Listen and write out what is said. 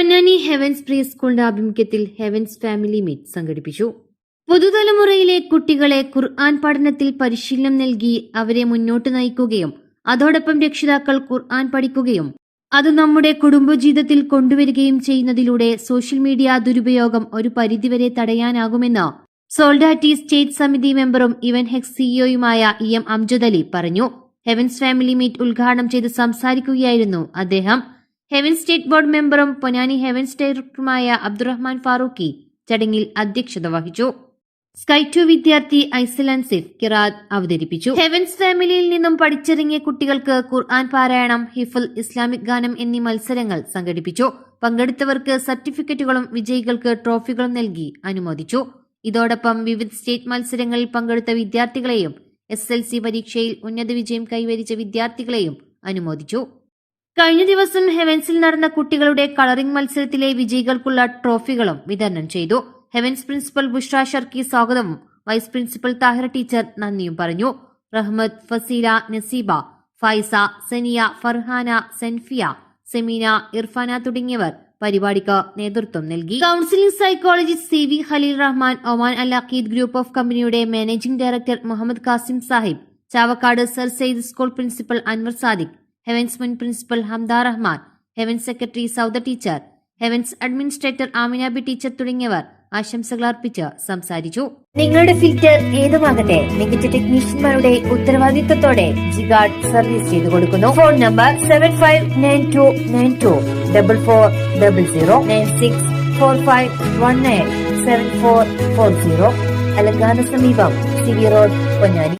Ponnani heavens pre സ്കൂളിന്റെ ആഭിമുഖ്യത്തിൽ heavens family meet സംഘടിപ്പിച്ചു. പുതുതലമുറയിലെ കുട്ടികളെ ഖുർആൻ പഠനത്തിൽ പരിശീലനം നൽകി അവരെ മുന്നോട്ട് നയിക്കുകയും അതോടൊപ്പം രക്ഷിതാക്കൾ ഖുർആൻ പഠിക്കുകയും അത് നമ്മുടെ കുടുംബജീവിതത്തിൽ കൊണ്ടുവരികയും ചെയ്യുന്നതിലൂടെ സോഷ്യൽ മീഡിയ ദുരുപയോഗം ഒരു പരിധിവരെ തടയാനാകുമെന്ന് സോൾഡാറ്റി സ്റ്റേറ്റ് സമിതി മെമ്പറും ഇവൻ ഹെക്സ് സിഇഒയുമായ ഇ എം അംജദ് അലി പറഞ്ഞു. ഹെവൻസ് ഫാമിലി മീറ്റ് ഉദ്ഘാടനം ചെയ്ത് സംസാരിക്കുകയായിരുന്നു അദ്ദേഹം. ഹെവൻ സ്റ്റേറ്റ് ബോർഡ് മെമ്പറും പൊന്നാനി ഹെവൻസ് ഡയറക്ടറുമായ അബ്ദുറഹ്മാൻ ഫാറൂഖി ചടങ്ങിൽ അധ്യക്ഷത വഹിച്ചു. സ്കൈ ടു വിദ്യാർത്ഥി ഐസൽ അൻസിഫ് കിറാദ് അവതരിപ്പിച്ചു. ഹെവൻസ് ഫാമിലിയിൽ നിന്നും പഠിച്ചിറങ്ങിയ കുട്ടികൾക്ക് ഖുർആൻ പാരായണം ഹിഫുൽ ഇസ്ലാമിക് ഗാനം എന്നീ മത്സരങ്ങൾ സംഘടിപ്പിച്ചു. പങ്കെടുത്തവർക്ക് സർട്ടിഫിക്കറ്റുകളും വിജയികൾക്ക് ട്രോഫികളും നൽകി അനുമോദിച്ചു. ഇതോടൊപ്പം വിവിധ സ്റ്റേറ്റ് മത്സരങ്ങളിൽ പങ്കെടുത്ത വിദ്യാർത്ഥികളെയും എസ് എൽ സി പരീക്ഷയിൽ ഉന്നത വിജയം കൈവരിച്ച വിദ്യാർത്ഥികളെയും അനുമോദിച്ചു. കഴിഞ്ഞ ദിവസം ഹെവൻസിൽ നടന്ന കുട്ടികളുടെ കളറിംഗ് മത്സരത്തിലെ വിജയികൾക്കുള്ള ട്രോഫികളും വിതരണം ചെയ്തു. ഹെവൻസ് പ്രിൻസിപ്പൽ ബുഷ്ര ഷർക്കി സ്വാഗതവും വൈസ് പ്രിൻസിപ്പൽ താഹിർ ടീച്ചർ നന്ദിയും പറഞ്ഞു. റഹ്മദ് ഫസീല നസീബ ഫൈസ സനിയ ഫർഹാന സെൻഫിയ സെമീന ഇർഫാന തുടങ്ങിയവർ പരിപാടിക്ക് നേതൃത്വം നൽകി. Counselling psychologist C V Khalil Rahman Oman Al Aqeed group of കമ്പനിയുടെ managing director Muhammad Kasim Sahib Chavakkad sir Syed school principal Anwar Sadiq heavens മുൻ principal Hamda Rahman heavens secretary Sauda teacher heavens administrator Aminabi teacher തുടങ്ങിയവർ ആശംസകൾ അർപ്പിച്ച് സംസാരിച്ചു. നിങ്ങളുടെ filter ഏതുമാകട്ടെ മികച്ച ടെക്നീഷ്യന്മാരുടെ ഉത്തരവാദിത്തത്തോടെ ജിഗാർഡ് സർവീസ് ചെയ്തു കൊടുക്കുന്നു. Phone number seven five nine two nine two double four double zero nine six four five one nine seven four four zero അലങ്കാന സമീപം സിവി റോഡ് പൊന്നാനി.